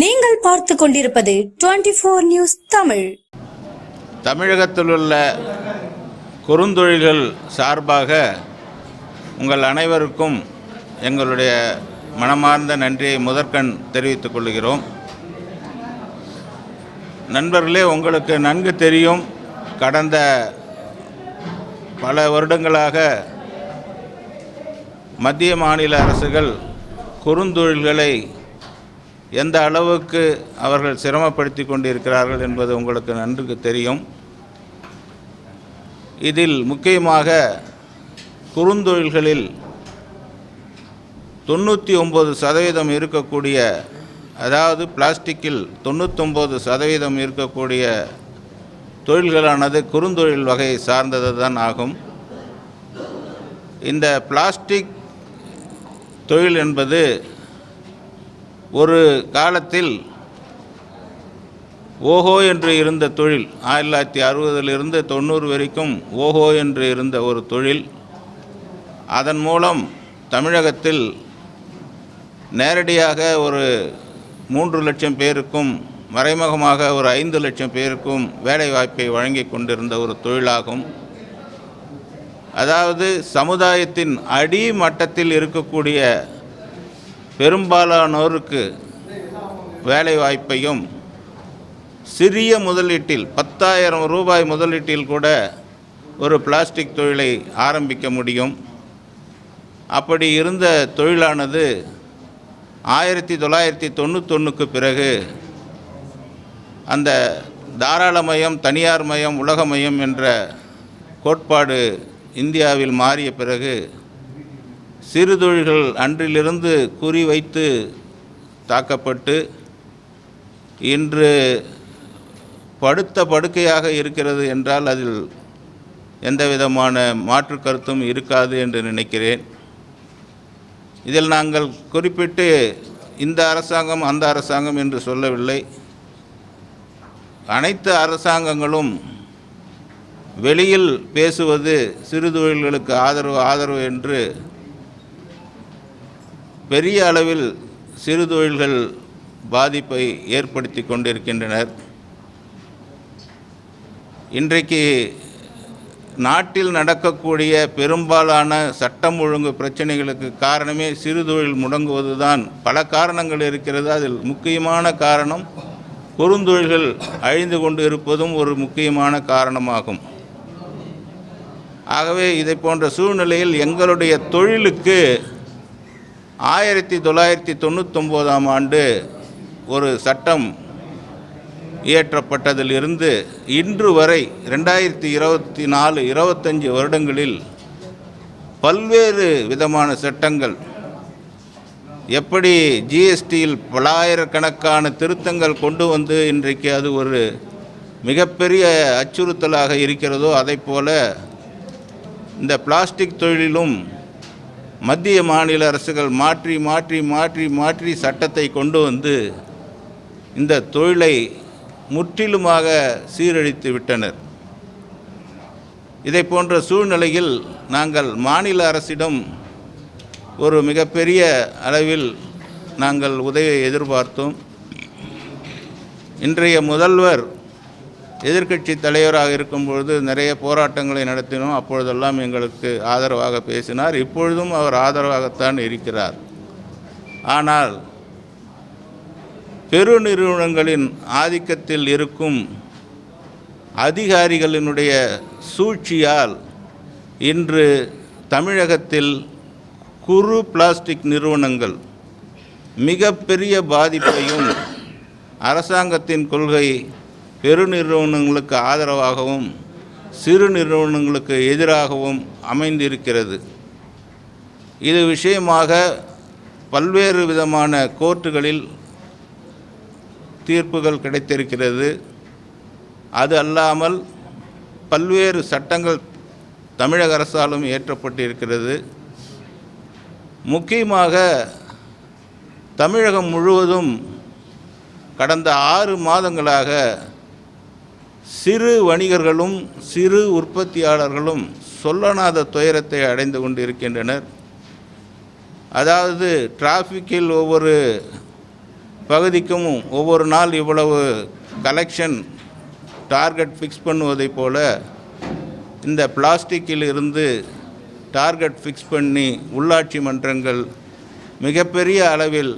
நீங்கள் பார்த்து கொண்டிருப்பது டுவெண்ட்டி ஃபோர் நியூஸ் தமிழ். தமிழகத்தில் உள்ள குறுந்தொழில்கள் சார்பாக உங்கள் அனைவருக்கும் எங்களுடைய மனமார்ந்த நன்றியை முதற்கண் தெரிவித்துக் கொள்கிறோம். நண்பர்களே உங்களுக்கு நன்கு தெரியும் கடந்த பல வருடங்களாக மத்திய மாநில அரசுகள் குறுந்தொழில்களை எந்த அளவுக்கு அவர்கள் சிரமப்படுத்தி கொண்டிருக்கிறார்கள் என்பது உங்களுக்கு நன்கு தெரியும். இதில் முக்கியமாக குறுந்தொழில்களில் தொண்ணூற்றி ஒம்பது சதவீதம் இருக்கக்கூடிய அதாவது பிளாஸ்டிக்கில் தொண்ணூற்றொம்பது சதவீதம் இருக்கக்கூடிய தொழில்களானது குறுந்தொழில் வகையை சார்ந்தது தான் ஆகும். இந்த பிளாஸ்டிக் தொழில் என்பது ஒரு காலத்தில் ஓஹோ என்று இருந்த தொழில் ஆயிரத்தி தொள்ளாயிரத்தி அறுபதிலிருந்து தொண்ணூறு வரைக்கும் ஓஹோ என்று இருந்த ஒரு தொழில் அதன் மூலம் தமிழகத்தில் நேரடியாக ஒரு மூன்று லட்சம் பேருக்கும் மறைமுகமாக ஒரு ஐந்து லட்சம் பேருக்கும் வேலைவாய்ப்பை வழங்கி கொண்டிருந்த ஒரு தொழிலாகும். அதாவது சமுதாயத்தின் அடி மட்டத்தில் இருக்கக்கூடிய பெரும்பாலானோருக்கு வேலைவாய்ப்பையும் சிறிய முதலீட்டில் பத்தாயிரம் ரூபாய் முதலீட்டில் கூட ஒரு பிளாஸ்டிக் தொழிலை ஆரம்பிக்க முடியும். அப்படி இருந்த தொழிலானது ஆயிரத்தி தொள்ளாயிரத்தி தொண்ணூத்தொன்னுக்கு பிறகு அந்த தாராளமயம் தனியார் மயம் உலகமயம் என்ற கோட்பாடு இந்தியாவில் மாறிய பிறகு சிறு தொழில்கள் அன்றிலிருந்து குறிவைத்து தாக்கப்பட்டு இன்று படுத்த படுக்கையாக இருக்கிறது என்றால் அதில் எந்த விதமான மாற்று கருத்தும் இருக்காது என்று நினைக்கிறேன். இதில் நாங்கள் குறிப்பிட்டு இந்த அரசாங்கம் அந்த அரசாங்கம் என்று சொல்லவில்லை. அனைத்து அரசாங்கங்களும் வெளியில் பேசுவது சிறு தொழில்களுக்கு ஆதரவு ஆதரவு என்று பெரிய அளவில் சிறு தொழில்கள் பாதிப்பை ஏற்படுத்தி கொண்டிருக்கின்றனர். இன்றைக்கு நாட்டில் நடக்கக்கூடிய பெரும்பாலான சட்டம் ஒழுங்கு பிரச்சனைகளுக்கு காரணமே சிறு தொழில் முடங்குவது தான் பல காரணங்கள் இருக்கிறது. அதில் முக்கியமான காரணம் குறுந்தொழில்கள் அழிந்து கொண்டு இருப்பதும் ஒரு முக்கியமான காரணமாகும். ஆகவே இதை போன்ற சூழ்நிலையில் எங்களுடைய தொழிலுக்கு ஆயிரத்தி தொள்ளாயிரத்தி தொண்ணூத்தொம்போதாம் ஆண்டு ஒரு சட்டம் இயற்றப்பட்டதிலிருந்து இன்று வரை ரெண்டாயிரத்தி இருபத்தி நாலு இருபத்தஞ்சி வருடங்களில் பல்வேறு விதமான சட்டங்கள் எப்படி ஜிஎஸ்டியில் பலாயிரக்கணக்கான திருத்தங்கள் கொண்டு வந்து இன்றைக்கு அது ஒரு மிகப்பெரிய அச்சுறுத்தலாக இருக்கிறதோ அதைப் போல இந்த பிளாஸ்டிக் தொழிலிலும் மத்திய மாநில அரசுகள் மாற்றி மாற்றி மாற்றி மாற்றி சட்டத்தை கொண்டு வந்து இந்த தொழிலை முற்றிலுமாக சீரழித்து விட்டனர். இதை போன்ற சூழ்நிலையில் நாங்கள் மாநில அரசிடம் ஒரு மிகப்பெரிய அளவில் நாங்கள் உதவியை எதிர்பார்த்தோம். இன்றைய முதல்வர் எதிர்க்கட்சி தலைவராக இருக்கும்பொழுது நிறைய போராட்டங்களை நடத்தினோம். அப்பொழுதெல்லாம் எங்களுக்கு ஆதரவாக பேசினார். இப்பொழுதும் அவர் ஆதரவாகத்தான் இருக்கிறார். ஆனால் பெருநிறுவனங்களின் ஆதிக்கத்தில் இருக்கும் அதிகாரிகளினுடைய சூழ்ச்சியால் இன்று தமிழகத்தில் குறு பிளாஸ்டிக் நிறுவனங்கள் மிகப்பெரிய பாதிப்பையும் அரசாங்கத்தின் கொள்கை பெருநிறுவனங்களுக்கு ஆதரவாகவும் சிறு நிறுவனங்களுக்கு எதிராகவும் அமைந்திருக்கிறது. இது விஷயமாக பல்வேறு விதமான கோர்ட்டுகளில் தீர்ப்புகள் கிடைத்திருக்கிறது. அது அல்லாமல் பல்வேறு சட்டங்கள் தமிழக அரசாலும் இயற்றப்பட்டிருக்கிறது. முக்கியமாக தமிழகம் முழுவதும் கடந்த ஆறு மாதங்களாக சிறு வணிகர்களும் சிறு உற்பத்தியாளர்களும் சொல்லனாத துயரத்தை அடைந்து கொண்டிருக்கின்றனர். அதாவது டிராஃபிக்கில் ஒவ்வொரு பகுதிக்கும் ஒவ்வொரு நாள் இவ்வளவு கலெக்ஷன் டார்கெட் ஃபிக்ஸ் பண்ணுவதைப் போல இந்த பிளாஸ்டிக்கில் இருந்து டார்கெட் ஃபிக்ஸ் பண்ணி உள்ளாட்சி மன்றங்கள் மிகப்பெரிய அளவில்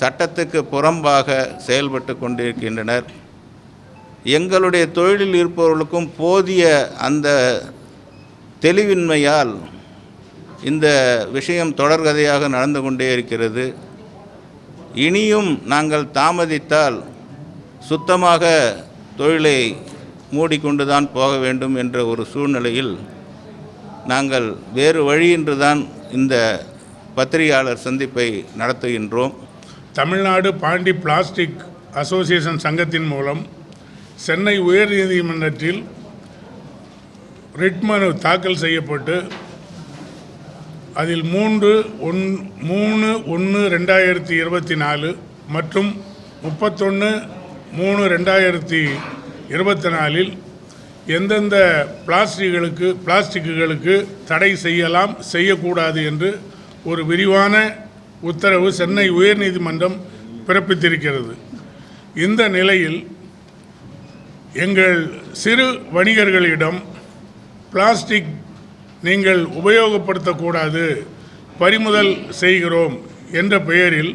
சட்டத்துக்கு புறம்பாக செயல்பட்டு கொண்டிருக்கின்றனர். எங்களுடைய தொழிலில் இருப்பவர்களுக்கும் போதிய அந்த தெளிவின்மையால் இந்த விஷயம் தொடர்கதையாக நடந்து கொண்டே இருக்கிறது. இனியும் நாங்கள் தாமதித்தால் சுத்தமாக தொழிலை மூடிக்கொண்டுதான் போக வேண்டும் என்ற ஒரு சூழ்நிலையில் நாங்கள் வேறு வழியின்று தான் இந்த பத்திரிகையாளர் சந்திப்பை நடத்துகின்றோம். தமிழ்நாடு பாண்டி பிளாஸ்டிக் அசோசியேஷன் சங்கத்தின் மூலம் சென்னை உயர்நீதிமன்றத்தில் ரிட் மனு தாக்கல் செய்யப்பட்டு அதில் மூன்று ஒன் மூணு ஒன்று ரெண்டாயிரத்தி இருபத்தி நாலு மற்றும் முப்பத்தொன்று மூணு ரெண்டாயிரத்தி இருபத்தி நாலில் எந்தெந்த பிளாஸ்டிக்களுக்கு பிளாஸ்டிக்குகளுக்கு தடை செய்யலாம் செய்யக்கூடாது என்று ஒரு விரிவான உத்தரவு சென்னை உயர்நீதிமன்றம் பிறப்பித்திருக்கிறது. இந்த நிலையில் எங்கள் சிறு வணிகர்களிடம் பிளாஸ்டிக் நீங்கள் உபயோகப்படுத்தக்கூடாது பறிமுதல் செய்கிறோம் என்ற பெயரில்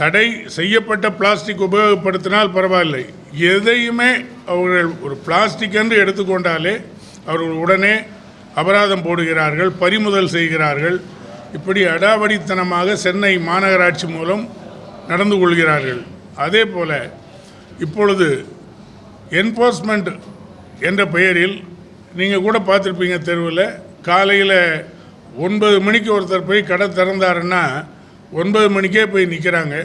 தடை செய்யப்பட்ட பிளாஸ்டிக் உபயோகப்படுத்தினால் பரவாயில்லை. எதையுமே அவர்கள் ஒரு பிளாஸ்டிக் என்று எடுத்துக்கொண்டாலே அவர்கள் உடனே அபராதம் போடுகிறார்கள் பறிமுதல் செய்கிறார்கள். இப்படி அடாவடித்தனமாக சென்னை மாநகராட்சி மூலம் நடந்து கொள்கிறார்கள். அதே போல இப்பொழுது என்போர்ஸ்மெண்ட் என்ற பெயரில் நீங்கள் கூட பார்த்துருப்பீங்க தெருவில். காலையில் ஒன்பது மணிக்கு ஒருத்தர் போய் கடை திறந்தாருன்னா ஒன்பது மணிக்கே போய் நிற்கிறாங்க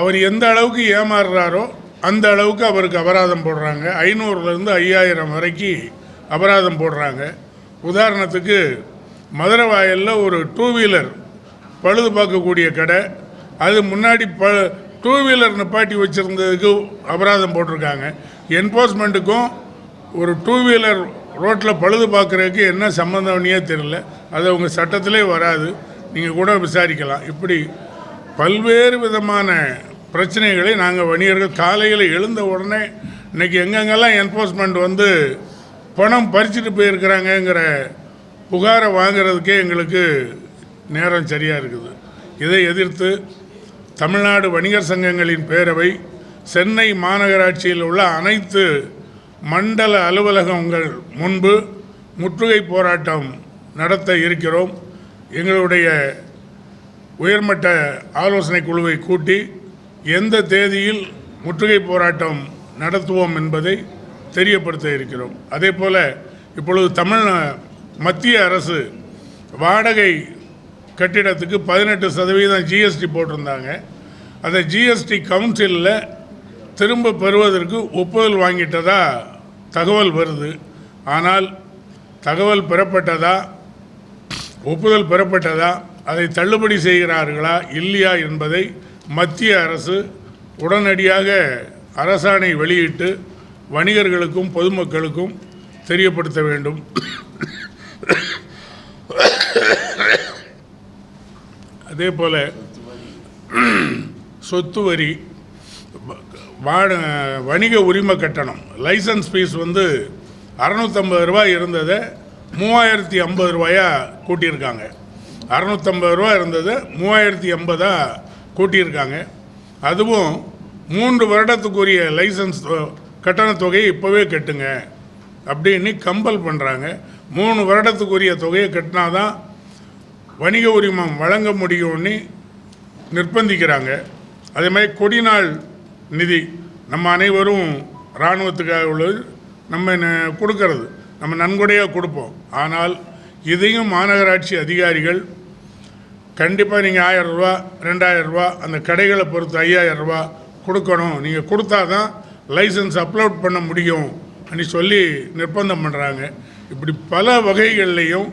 அவர் எந்த அளவுக்கு ஏமாறுறாரோ அந்த அளவுக்கு அவருக்கு அபராதம் போடுறாங்க. ஐநூறுலேருந்து ஐயாயிரம் வரைக்கும் அபராதம் போடுறாங்க. உதாரணத்துக்கு மதுரை வாயிலில் ஒரு டூ வீலர் பழுது பார்க்கக்கூடிய கடை. அது முன்னாடி ப டூ வீலர் நிப்பாட்டி வச்சுருந்ததுக்கு அபராதம் போட்டிருக்காங்க. என்போர்ஸ்மெண்ட்டுக்கும் ஒரு டூ வீலர் ரோட்டில் பழுது பார்க்குறதுக்கு என்ன சம்மந்தம்னே தெரியல. அது அவங்க சட்டத்திலே வராது. நீங்கள் கூட விசாரிக்கலாம். இப்படி பல்வேறு விதமான பிரச்சனைகளை நாங்கள் வணிகர்கள் காலையில் எழுந்த உடனே இன்னைக்கு எங்கெங்கெல்லாம் என்ஃபோர்ஸ்மெண்ட் வந்து பணம் பறிச்சுட்டு போயிருக்கிறாங்கங்கிற புகாரை வாங்குறதுக்கே எங்களுக்கு நேரம் சரியாக இருக்குது. இதை எதிர்த்து தமிழ்நாடு வணிகர் சங்கங்களின் பேரவை சென்னை மாநகராட்சியில் உள்ள அனைத்து மண்டல அலுவலகங்கள் முன்பு முற்றுகை போராட்டம் நடத்த இருக்கிறோம். எங்களுடைய உயர்மட்ட ஆலோசனை குழுவை கூட்டி எந்த தேதியில் முற்றுகை போராட்டம் நடத்துவோம் என்பதை தெரியப்படுத்த இருக்கிறோம். அதே போல் இப்பொழுது தமிழ் மத்திய அரசு வாடகை கட்டிடத்துக்கு பதினெட்டு சதவீதம் ஜிஎஸ்டி போட்டிருந்தாங்க. அந்த ஜிஎஸ்டி கவுன்சிலில் திரும்ப பெறுவதற்கு ஒப்புதல் வாங்கிட்டதா தகவல் வருது. ஆனால் தகவல் பெறப்பட்டதா ஒப்புதல் பெறப்பட்டதா அதை தள்ளுபடி செய்கிறார்களா இல்லையா என்பதை மத்திய அரசு உடனடியாக அரசாணை வெளியிட்டு வணிகர்களுக்கும் பொதுமக்களுக்கும் தெரியப்படுத்த வேண்டும். அதே போல் சொத்து வரி வாட வணிக உரிமை கட்டணம் லைசன்ஸ் ஃபீஸ் வந்து அறநூற்றம்பது ரூபாய் இருந்ததை மூவாயிரத்தி ஐம்பது ரூபாயாக கூட்டியிருக்காங்க. அறநூற்றம்பது ரூபா இருந்தது மூவாயிரத்தி ஐம்பதாக கூட்டியிருக்காங்க. அதுவும் மூன்று வருடத்துக்குரிய லைசன்ஸ் தொ- கட்டணத் தொகையை இப்போவே கட்டுங்க அப்படின்னு கம்பல் பண்ணுறாங்க மூணு வருடத்துக்குரிய தொகையை கட்டினாதான் வணிக உரிமம் வழங்க முடியும்னு நிர்பந்திக்கிறாங்க. அதே மாதிரி கொடிநாள் நிதி நம்ம அனைவரும் இராணுவத்துக்காக உள்ளது. நம்ம கொடுக்கறது? நம்ம நன்கொடையாக கொடுப்போம். ஆனால் இதையும் மாநகராட்சி அதிகாரிகள் கண்டிப்பாக நீங்கள் ஆயிரம் ரூபா ரெண்டாயிரம் ரூபா அந்த கடைகளை பொறுத்து ஐயாயிரம் ரூபா கொடுக்கணும். நீங்கள் கொடுத்தா தான் லைசன்ஸ் அப்லோட் பண்ண முடியும். அப்படி சொல்லி நிர்பந்தம் பண்ணுறாங்க இப்படி பல வகைகள்லையும்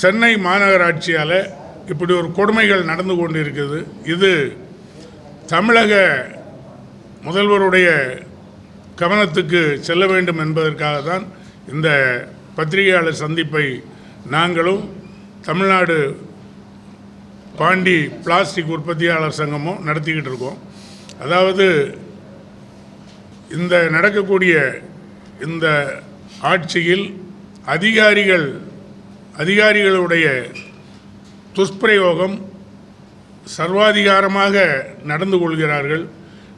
சென்னை மாநகராட்சியால் இப்படி ஒரு கொடுமைகள் நடந்து கொண்டு இருக்குது இது தமிழக முதல்வருடைய கவனத்துக்கு செல்ல வேண்டும் என்பதற்காக தான் இந்த பத்திரிகையாளர் சந்திப்பை நாங்களும் தமிழ்நாடு பாண்டி பிளாஸ்டிக் உற்பத்தியாளர் சங்கமும் நடத்திக்கிட்டு இருக்கோம். அதாவது இந்த நடக்கக்கூடிய இந்த ஆட்சியில் அதிகாரிகள் அதிகாரிகளுடைய துஷ்பிரயோகம் சர்வாதிகாரமாக நடந்து கொள்கிறார்கள்.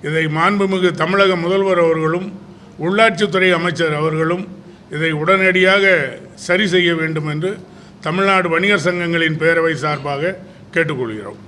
இதை மாண்புமிகு தமிழக முதல்வர் அவர்களும் உள்ளாட்சித்துறை அமைச்சர் அவர்களும் இதை உடனடியாக சரி செய்ய வேண்டும் என்று தமிழ்நாடு வணிகர் சங்கங்களின் பேரவை சார்பாக கேட்டுக்கொள்கிறோம்.